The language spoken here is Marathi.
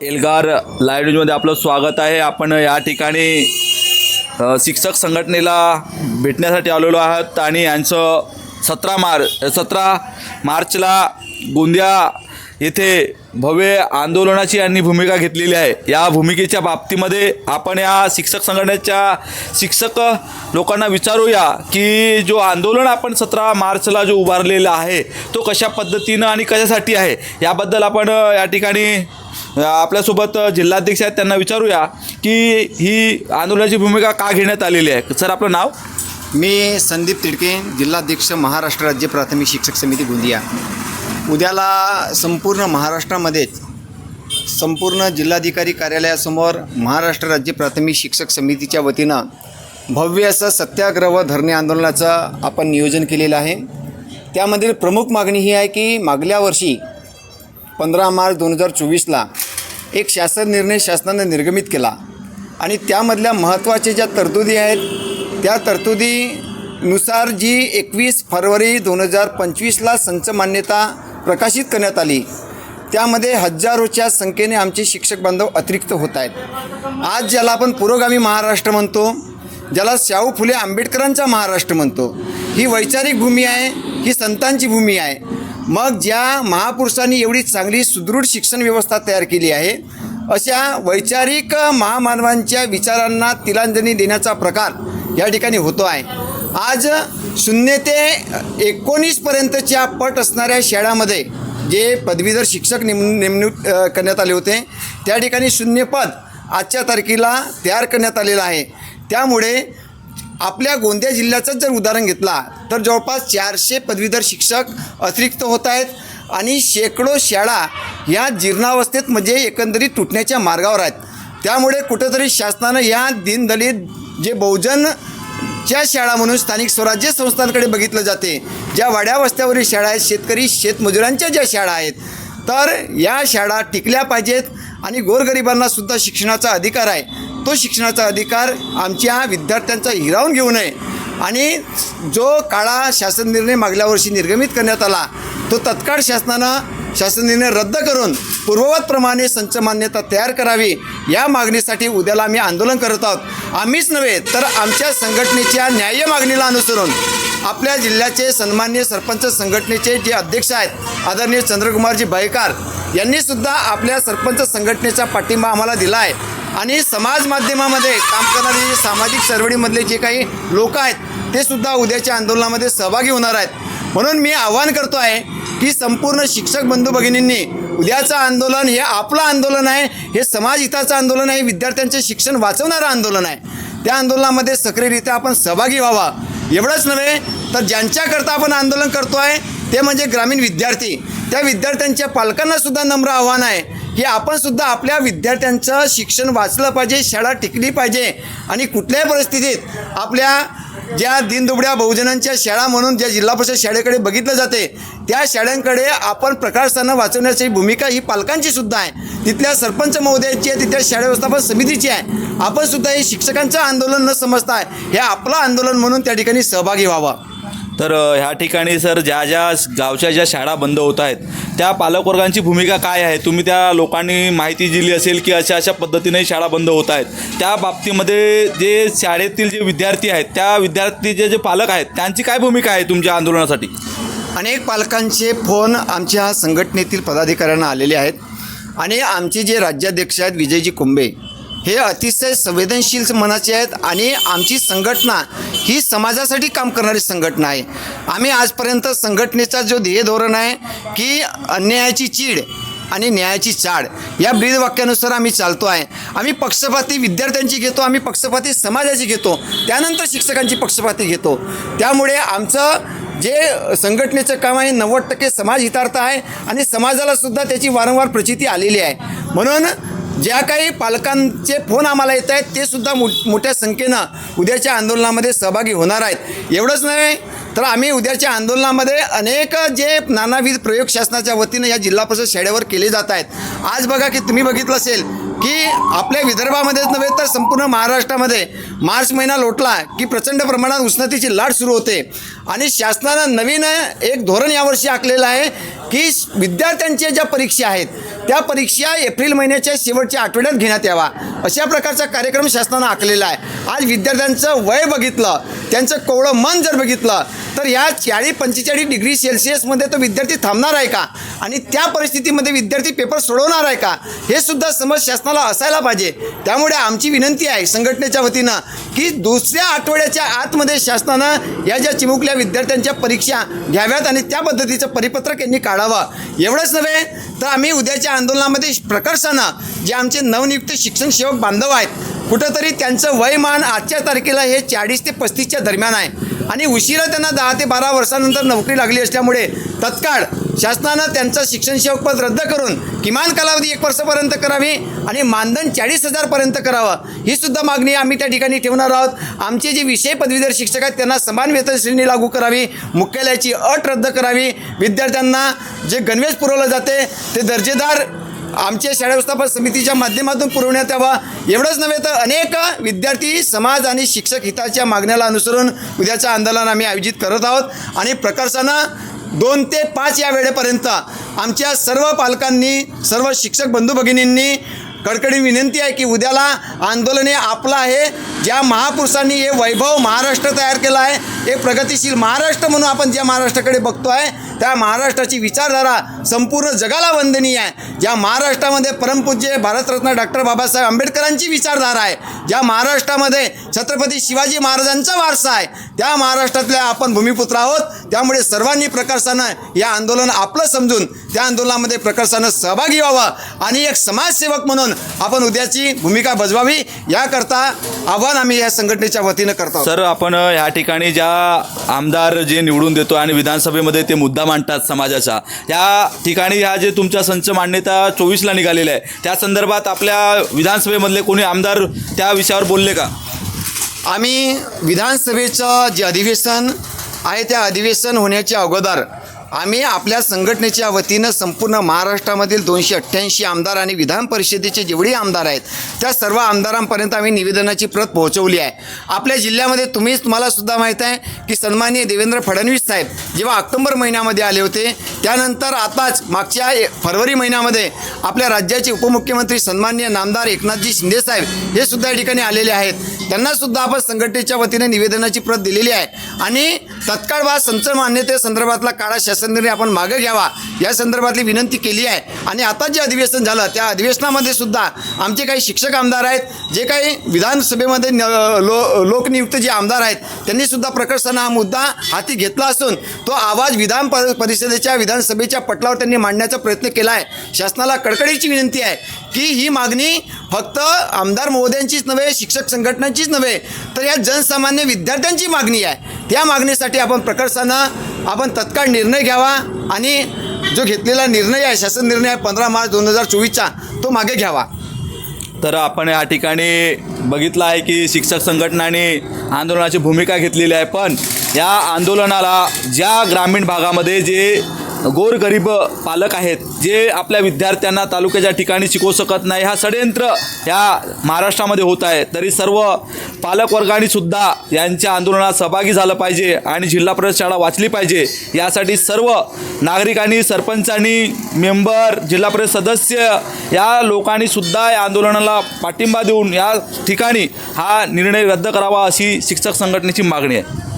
एल्गार लाईव्ह न्यूजमध्ये आपलं स्वागत आहे. आपण या ठिकाणी शिक्षक संघटनेला भेटण्यासाठी आलेलो आहात आणि यांचं सतरा मार्च सतरा मार्चला गोंदिया येथे भव्य आंदोलनाची यांनी भूमिका घेतलेली आहे. या भूमिकेच्या बाबतीमध्ये आपण या शिक्षक संघटनेच्या शिक्षक लोकांना विचारूया की जो आंदोलन आपण सतरा मार्चला जो उभारलेला आहे तो कशा पद्धतीनं आणि कशासाठी आहे? याबद्दल आपण या ठिकाणी आपल्यासोबत जिल्हाध्यक्ष आहेत त्यांना विचारूया की ही आंदोलनाची भूमिका का घेण्यात आलेली आहे. सर आपलं नाव? मी संदीप तिडके जिल्हाध्यक्ष महाराष्ट्र राज्य प्राथमिक शिक्षक समिती गोंदिया. उद्याला संपूर्ण महाराष्ट्रामध्येच संपूर्ण जिल्हाधिकारी कार्यालयासमोर महाराष्ट्र राज्य प्राथमिक शिक्षक समितीच्या वतीनं भव्य असं सत्याग्रह व धरणे आंदोलनाचं आपण नियोजन केलेलं आहे. त्यामधील प्रमुख मागणी ही आहे की मागल्या वर्षी पंधरा मार्च दोन हजार चोवीसला एक शासन निर्णय शासनानं निर्गमित केला आणि त्यामधल्या महत्त्वाच्या ज्या तरतुदी आहेत त्या तरतुदीनुसार जी एकवीस फरवरी दोन हजार पंचवीसला संच मान्यता प्रकाशित करण्यात आली. त्यामध्ये हजारोच्या संख्येने आमचे शिक्षक बांधव अतिरिक्त होत आहेत. आज ज्याला आपण पुरोगामी महाराष्ट्र म्हणतो ज्याला शाहू फुले आंबेडकरांचा महाराष्ट्र म्हणतो ही वैचारिक भूमी आहे ही संतांची भूमी आहे. मग ज्या महापुरुषांनी एवढी चांगली सुदृढ शिक्षण व्यवस्था तयार केली आहे अशा वैचारिक महामानवांच्या विचारांना तिलांजली देण्याचा प्रकार या ठिकाणी होतो आहे. आज शून्य ते एकोणीसपर्यंतच्या पट असणाऱ्या शाळामध्ये जे पदवीधर शिक्षक नेम नेमणूक करण्यात आले होते त्या ठिकाणी शून्य पद आजच्या तारखेला तयार करण्यात आलेलं आहे. त्यामुळे आपल्या गोंदिया जिल्ह्याचं जर उदाहरण घेतला तर जवळपास चारशे पदवीधर शिक्षक अतिरिक्त होत आहेत आणि शेकडो शाळा या जीर्णावस्थेत म्हणजे एकंदरीत तुटण्याच्या मार्गावर आहेत. त्यामुळे कुठंतरी शासनानं या दिनदलित जे बहुजन ज्या शाळा म्हणून स्थानिक स्वराज्य संस्थांकडे बघितलं जाते ज्या वाड्या वस्त्यावरील शाळा आहेत शेतकरी शेतमजुरांच्या ज्या शाळा आहेत तर या शाळा टिकल्या पाहिजेत आणि गोरगरिबांना सुद्धा शिक्षणाचा अधिकार आहे. तो शिक्षणाचा अधिकार आमच्या विद्यार्थ्यांचा हिरावून घेऊ नये. आणि जो काळा शासन निर्णय मागल्या वर्षी निर्गमित करण्यात आला तो तत्काळ शासनानं शासन निर्णय रद्द करून पूर्ववतप्रमाणे संच मान्यता तयार करावी या मागणीसाठी उद्याला आम्ही आंदोलन करत आहोत. आम्हीच नव्हे तर आमच्या संघटनेच्या न्याय्य मागणीला अनुसरून आपल्या जिल्ह्याचे सन्मान्य सरपंच संघटनेचे जे अध्यक्ष आहेत आदरणीय चंद्रकुमारजी भाईकार यांनी सुद्धा आपल्या सरपंच संघटनेचा पाठिंबा आम्हाला दिला आहे. आणि समाज माध्यमामध्ये काम करणारे जे सामाजिक चळवळीमधले जे काही लोक आहेत ते सुद्धा उद्याच्या आंदोलनामध्ये सहभागी होणार आहेत. म्हणून मी आवाहन करतो आहे की संपूर्ण शिक्षक बंधू भगिनींनी उद्याचं आंदोलन हे आपलं आंदोलन आहे हे समाज हिताचं आंदोलन आहे विद्यार्थ्यांचे शिक्षण वाचवणारं आंदोलन आहे. त्या आंदोलनामध्ये सक्रियरित्या आपण सहभागी व्हावा. एवढंच नव्हे तर ज्यांच्याकरता आपण आंदोलन करतो आहे ते म्हणजे ग्रामीण विद्यार्थी. त्या विद्यार्थ्यांच्या पालकांना सुद्धा नम्र आव्हान आहे. की आपण सुद्धा आपल्या विद्यार्थ्यांचं शिक्षण वाचलं पाहिजे शाळा टिकली पाहिजे आणि कुठल्याही परिस्थितीत आपल्या ज्या दिनदुबड्या बहुजनांच्या शाळा म्हणून ज्या जिल्हा परिषद शाळेकडे बघितलं जाते त्या शाळांकडे आपण प्रकाशस्थानं वाचवण्याची भूमिका ही पालकांची सुद्धा आहे. तिथल्या सरपंच महोदयाची आहे तिथल्या शाळा व्यवस्थापन समितीची आहे. आपण सुद्धा हे शिक्षकांचं आंदोलन न समजता हे आपलं आंदोलन म्हणून त्या ठिकाणी सहभागी व्हावा. तर ह्या ठिकाणी सर ज्या ज्या गावच्या ज्या शाळा बंद होत आहेत त्या पालकवर्गांची भूमिका काय आहे? तुम्ही त्या लोकांनी माहिती दिली असेल की अशा अशा पद्धतीने शाळा बंद होत आहेत. त्या बाबतीमध्ये जे शाळेतील जे विद्यार्थी आहेत त्या विद्यार्थीचे जे पालक आहेत त्यांची काय भूमिका आहे तुमच्या आंदोलनासाठी? अनेक पालकांचे फोन आमच्या संघटनेतील पदाधिकाऱ्यांना आलेले आहेत. आणि आमचे जे राज्याध्यक्ष आहेत विजयजी कुंभे हे अतिशय संवेदनशील मनाचे आहेत आणि आमची संघटना ही समाजासाठी काम करणारी संघटना आहे. आम्ही आजपर्यंत संघटनेचा जो ध्येय धोरण आहे की अन्यायाची चीड आणि न्यायाची चाड या ब्रीद वाक्यानुसार आम्ही चालतो आहे. आम्ही पक्षपाती विद्यार्थ्यांची घेतो आम्ही पक्षपाती समाजाची घेतो त्यानंतर शिक्षकांची पक्षपाती घेतो. त्यामुळे आमचं जे संघटनेचं काम आहे नव्वद टक्के समाज हितार्थ आहे आणि समाजालासुद्धा त्याची वारंवार प्रचिती आलेली आहे. म्हणून ज्या काही पालकांचे फोन आम्हाला येत आहेत ते सुद्धा मो मोठ्या संख्येनं उद्याच्या आंदोलनामध्ये सहभागी होणार आहेत. एवढंच नव्हे तर आम्ही उद्याच्या आंदोलनामध्ये अनेक जे नानाविध प्रयोग शासनाच्या वतीनं या जिल्हा परिषद शाळेवर केले जात आहेत. आज बघा की तुम्ही बघितलं असेल की आपल्या विदर्भामध्येच नव्हे तर संपूर्ण महाराष्ट्रामध्ये मार्च महिना लोटला की प्रचंड प्रमाणात उष्णतेची लाट सुरू होते. आणि शासनानं नवीन एक धोरण यावर्षी आखलेलं आहे की विद्यार्थ्यांच्या ज्या परीक्षा आहेत त्या परीक्षा एप्रिल महिन्याच्या शेवटच्या आठवड्यात घेण्यात यावा अशा प्रकारचा कार्यक्रम शासनानं आखलेला आहे. आज विद्यार्थ्यांचं वय बघितलं त्यांचं कोवळं मन जर बघितलं तर या चाळीस पंचेचाळीस डिग्री सेल्सिअसमध्ये तो विद्यार्थी थांबणार आहे का? आणि त्या परिस्थितीमध्ये विद्यार्थी पेपर सोडवणार आहे का? हे सुद्धा समज शासनाला असायला पाहिजे. त्यामुळे आमची विनंती आहे संघटनेच्या वतीनं की दुसऱ्या आठवड्याच्या आतमध्ये शासनानं या ज्या चिमुकल्या विद्यार्थ्यांच्या परीक्षा घ्याव्यात आणि त्या पद्धतीचं परिपत्रक यांनी काढावं. एवढंच नव्हे तर आम्ही उद्याच्या आंदोलनामध्ये प्रकर्षानं जे आमचे नवनियुक्त शिक्षण सेवक बांधव आहेत कुठंतरी त्यांचं वयमान आजच्या तारखेला हे चाळीस ते पस्तीसच्या दरम्यान आहे. आणि उशिरा त्यांना दहा ते बारा वर्षानंतर नोकरी लागली असल्यामुळे तत्काळ शासनानं त्यांचं शिक्षणसेवक पद रद्द करून किमान कालावधी एक वर्षापर्यंत करावी आणि मानधन चाळीस हजारपर्यंत करावं. ही सुद्धा मागणी आम्ही त्या ठिकाणी ठेवणार आहोत. आमचे जे विषय पदवीधर शिक्षक आहेत त्यांना समान वेतन श्रेणी लागू करावी मुख्यालयाची अट रद्द करावी. विद्यार्थ्यांना जे गणवेश पुरवलं जाते ते दर्जेदार आमच्या शाळा व्यवस्थापन समितीच्या माध्यमातून पुरवण्यात यावा. एवढंच नव्हे तर अनेक विद्यार्थी समाज आणि शिक्षक हिताच्या मागण्याला अनुसरून उद्याचं आंदोलन आम्ही आयोजित करत आहोत. आणि प्रकर्षानं दोन ते पाच या वेळेपर्यंत आमच्या सर्व पालकांनी सर्व शिक्षक बंधू भगिनींनी कडकडी विनंती आहे की उद्याला आंदोलन हे आपलं आहे. ज्या महापुरुषांनी हे वैभव महाराष्ट्र तयार केला आहे एक प्रगतिशील महाराष्ट्र म्हणून आपण ज्या महाराष्ट्राकडे बघतो आहे त्या महाराष्ट्राची विचारधारा संपूर्ण जगाला वंदनीय आहे. ज्या महाराष्ट्रामध्ये परमपूज्य भारतरत्न डॉक्टर बाबासाहेब आंबेडकरांची विचारधारा आहे ज्या महाराष्ट्रामध्ये छत्रपती शिवाजी महाराजांचा वारसा आहे त्या महाराष्ट्रातल्या आपण भूमिपुत्र आहोत. त्यामुळे सर्वांनी प्रकर्षानं या आंदोलन आपलं समजून त्या आंदोलनामध्ये प्रकर्षानं सहभागी व्हावं आणि एक समाजसेवक म्हणून आपण उद्याची भूमिका बजवावी. याकरता आव्हान आम्ही या संघटनेच्या वतीनं करतो सर आपण या ठिकाणी ज्या आमदार जे निवडून देतो आणि विधानसभेमध्ये ते मुद्दा मांडतात समाजाचा या ठिकाणी ह्या जे तुमच्या संच मान्यता चोवीसला निघालेल्या आहे त्या संदर्भात आपल्या विधानसभेमधले कोणी आमदार त्या विषयावर बोलले का? आम्ही विधानसभेचं जे अधिवेशन आहे त्या अधिवेशन होण्याच्या अगोदर आम्ही आपल्या संघटनेच्या वतीनं संपूर्ण महाराष्ट्रामधील दोनशे अठ्ठ्याऐंशी आमदार आणि विधान परिषदेचे जेवढे आमदार आहेत त्या सर्व आमदारांपर्यंत आम्ही निवेदनाची प्रत पोहोचवली आहे. आपल्या जिल्ह्यामध्ये तुम्हीच तुम्हाला सुद्धा माहीत आहे की सन्माननीय देवेंद्र फडणवीस साहेब जेव्हा ऑक्टोबर महिन्यामध्ये आले होते त्यानंतर आताच मागच्या ए- फरवरी महिन्यामध्ये आपल्या राज्याचे उपमुख्यमंत्री सन्माननीय नामदार एकनाथजी शिंदेसाहेब हे सुद्धा या ठिकाणी आलेले आहेत. त्यांना सुद्धा आपण संघटनेच्या वतीने निवेदनाची प्रत दिलेली आहे. आणि तत्काळ बा संच मान्यते संदर्भातला काळा शासन संदर्भाने आपण मागे घ्यावा. या संदर्भातली विनंती केली आहे. आणि आता जे अधिवेशन झालं त्या अधिवेशनामध्ये सुद्धा आमचे काही शिक्षक आमदार आहेत जे काही विधानसभेमध्ये न- लो लोकनियुक्त जे आमदार आहेत त्यांनी सुद्धा प्रकर्षानं हा मुद्दा हाती घेतला असून तो आवाज विधान पर- परिषदेच्या विधानसभेच्या पटलावर त्यांनी मांडण्याचा प्रयत्न केला आहे. शासनाला कडकडीची विनंती आहे की ही मागणी फक्त आमदार महोदयांचीच नव्हे शिक्षक संघटनांचीच नव्हे तर या जनसामान्य विद्यार्थ्यांची मागणी आहे. त्या मागणीसाठी आपण प्रकर्षानं आपण तत्काळ निर्णय घ्यावा आणि जो घेतलेला निर्णय आहे शासन निर्णय आहे पंधरा मार्च दोन हजार चोवीसचा तो मागे घ्यावा. तर आपण या ठिकाणी बघितलं आहे की शिक्षक संघटनाने आंदोलनाची भूमिका घेतलेली आहे पण या आंदोलनाला ज्या ग्रामीण भागामध्ये जे गोरगरीब पालक आहेत जे आपल्या विद्यार्थ्यांना तालुक्याच्या ठिकाणी शिकवू शकत नाही. हा षडयंत्र ह्या महाराष्ट्रामध्ये होत आहे. तरी सर्व पालकवर्गानेसुद्धा यांच्या आंदोलनात सहभागी झालं पाहिजे आणि जिल्हा परिषद शाळा वाचली पाहिजे. यासाठी सर्व नागरिकांनी सरपंचांनी मेंबर जिल्हा परिषद सदस्य या लोकांनीसुद्धा या आंदोलनाला पाठिंबा देऊन या ठिकाणी हा निर्णय रद्द करावा अशी शिक्षक संघटनेची मागणी आहे.